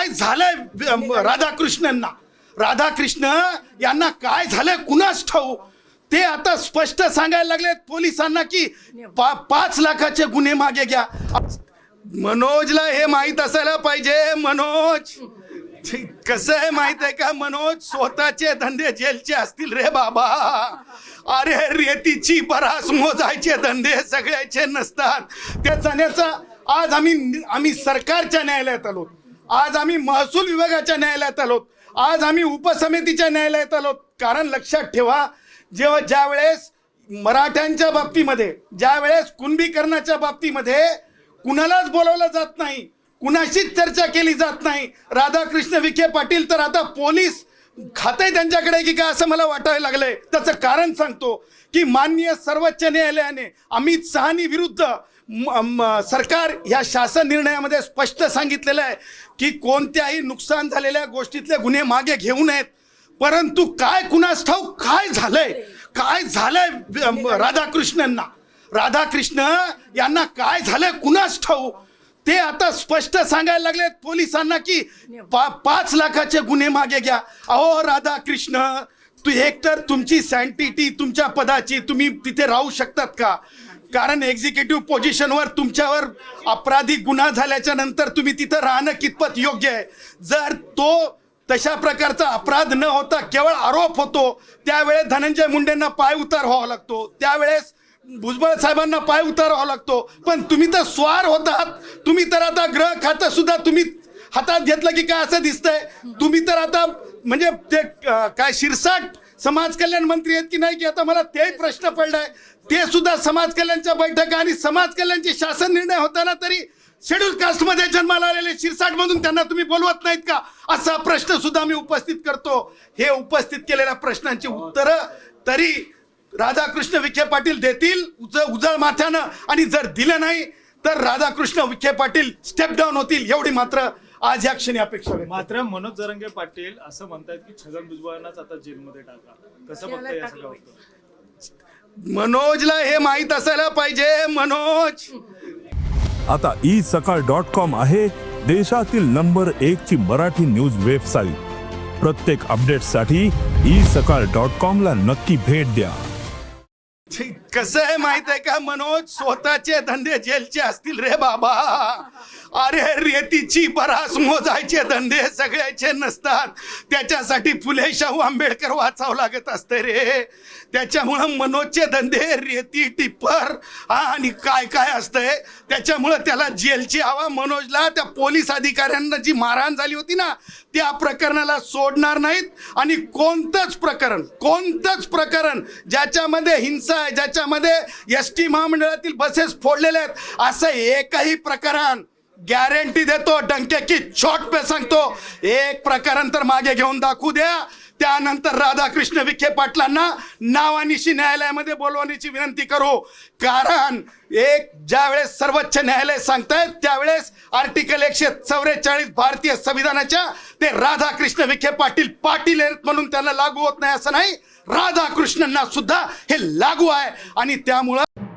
काय झालंय राधाकृष्णांना राधाकृष्ण यांना काय झालंय कुणाच ठाऊ? ते आता स्पष्ट सांगायला लागले पोलिसांना की पा, पाच लाखाचे गुन्हे मागे घ्या. मनोजला हे माहीत असायला पाहिजे मनोज. कसं आहे माहीत आहे का मनोज स्वतःचे धंदे जेलचे असतील रे बाबा. अरे रेतीची बरास मोजायचे धंदे सगळ्याचे नसतात. त्या जाण्याचा आज आम्ही आम्ही सरकारच्या न्यायालयात आलो. आज आम्ही महसूल विभागाच्या न्यायालयात आलोत आज आम्ही उपसमितीच्या न्यायालयात आलो. कारण लक्षात ठेवा जेव्हा ज्या वेळेस मराठ्यांच्या बाबतीमध्ये ज्या वेळेस कुणबीकरणाच्या बाबतीमध्ये कुणालाच बोलवलं जात नाही कुणाशीच चर्चा केली जात नाही राधाकृष्ण विखे पाटील तर आता पोलीस खाते त्यांच्याकडे की काय असं मला वाटायला लागलंय. त्याचं कारण सांगतो की माननीय सर्वोच्च न्यायालयाने अमित शहानी विरुद्ध सरकार ह्या शासन निर्णयामध्ये स्पष्ट सांगितलेलं आहे की कोणत्याही नुकसान झालेल्या गोष्टीतले गुन्हे मागे घेऊ नयेत. परंतु काय कुणास ठाऊ काय झालंय? काय झालंय अम, राधाकृष्ण यांना काय झालंय कुणास ठाऊ ते आता स्पष्ट सांगायला लागले पोलिसांना की पा, पाच लाखाचे गुन्हे मागे घ्या. अहो राधाकृष्ण तू एकतर तुमची सॅन्टिटी तुमच्या पदाची तुम्ही तिथे राहू शकतात का? कारण एक्झिक्युटिव्ह पोझिशनवर तुमच्यावर अपराधी गुन्हा झाल्याच्यानंतर तुम्ही तिथं राहणं कितपत योग्य आहे? जर तो तशा प्रकारचा अपराध न होता केवळ आरोप होतो त्यावेळेस धनंजय मुंडेंना पाय उतार व्हावा लागतो. त्यावेळेस भुजबळ साहेबांना पाय उतार व्हावा लागतो. पण तुम्ही तर स्वार होतात तुम्ही तर आता ग्रह खातं सुद्धा तुम्ही हातात घेतलं की काय असं दिसतंय? तुम्ही तर आता म्हणजे ते काय शिरसाट समाज कल्याण मंत्री आहेत की नाही की आता मला तेही प्रश्न पडलाय. ते सुद्धा समाज कल्याणच्या बैठका आणि समाज कल्याणचे शासन निर्णय होताना तरी शेड्यूल कास्टमध्ये जन्माला आलेले शिरसाट मधून त्यांना तुम्ही बोलवत नाहीत का? असा प्रश्न सुद्धा मी उपस्थित करतो. हे उपस्थित केलेल्या प्रश्नांची उत्तरं तरी राधाकृष्ण विखे पाटील देतील उज उजळ माथ्यानं. आणि जर दिलं नाही तर राधाकृष्ण विखे पाटील स्टेप डाऊन होतील एवढी मात्र आज या क्षणी अपेक्षा व्यक्त मात्र मनोज जरंगे पाटील असं म्हणतायत की छगन भुजबळांनाच आता जेलमध्ये टाका. कसं बघताय या सगळ्या मनोजला हे माहीत असायला पाहिजे मनोज. आता ई सकाळ डॉट कॉम आहे देशातील नंबर एक ची मराठी न्यूज वेबसाईट. प्रत्येक अपडेटसाठी ई सकाळ डॉट कॉम ला नक्की भेट द्या. कसं आहे माहीत आहे का मनोज? स्वतःचे धंदे जेलचे असतील रे बाबा. अरे रेतीची बरास मोजायचे धंदे सगळ्याचे नसतात. त्याच्यासाठी फुले शाहू आंबेडकर वाचावं लागत असते रे. त्याच्यामुळं मनोजचे धंदे रेती टिप्पर हा आणि काय काय असतंय? त्याच्यामुळं त्याला जेलची हवा. मनोजला त्या पोलीस अधिकाऱ्यांना जी मारहाण झाली होती ना त्या प्रकरणाला सोडणार नाहीत. आणि कोणतंच प्रकरण कोणतंच प्रकरण ज्याच्यामध्ये हिंसा आहे ज्याच्या ज्याच्यामध्ये एस टी महामंडळातील बसेस फोडलेल्या आहेत. असं एकही प्रकरण गॅरंटी देतो डंक्याची की पे सांगतो. एक प्रकरण तर मागे घेऊन दाखवू द्या. त्यानंतर राधाकृष्ण विखे पाटलांना नावानिशी न्यायालयामध्ये बोलवण्याची विनंती करू. कारण एक ज्यावेळेस सर्वोच्च न्यायालय सांगतायत त्यावेळेस आर्टिकल एकशे चौवेचाळीस भारतीय संविधानाच्या ते राधाकृष्ण विखे पाटील पाटील आहेत म्हणून त्यांना लागू होत नाही असं नाही. राधाकृष्णांना सुद्धा हे लागू आहे. आणि त्यामुळं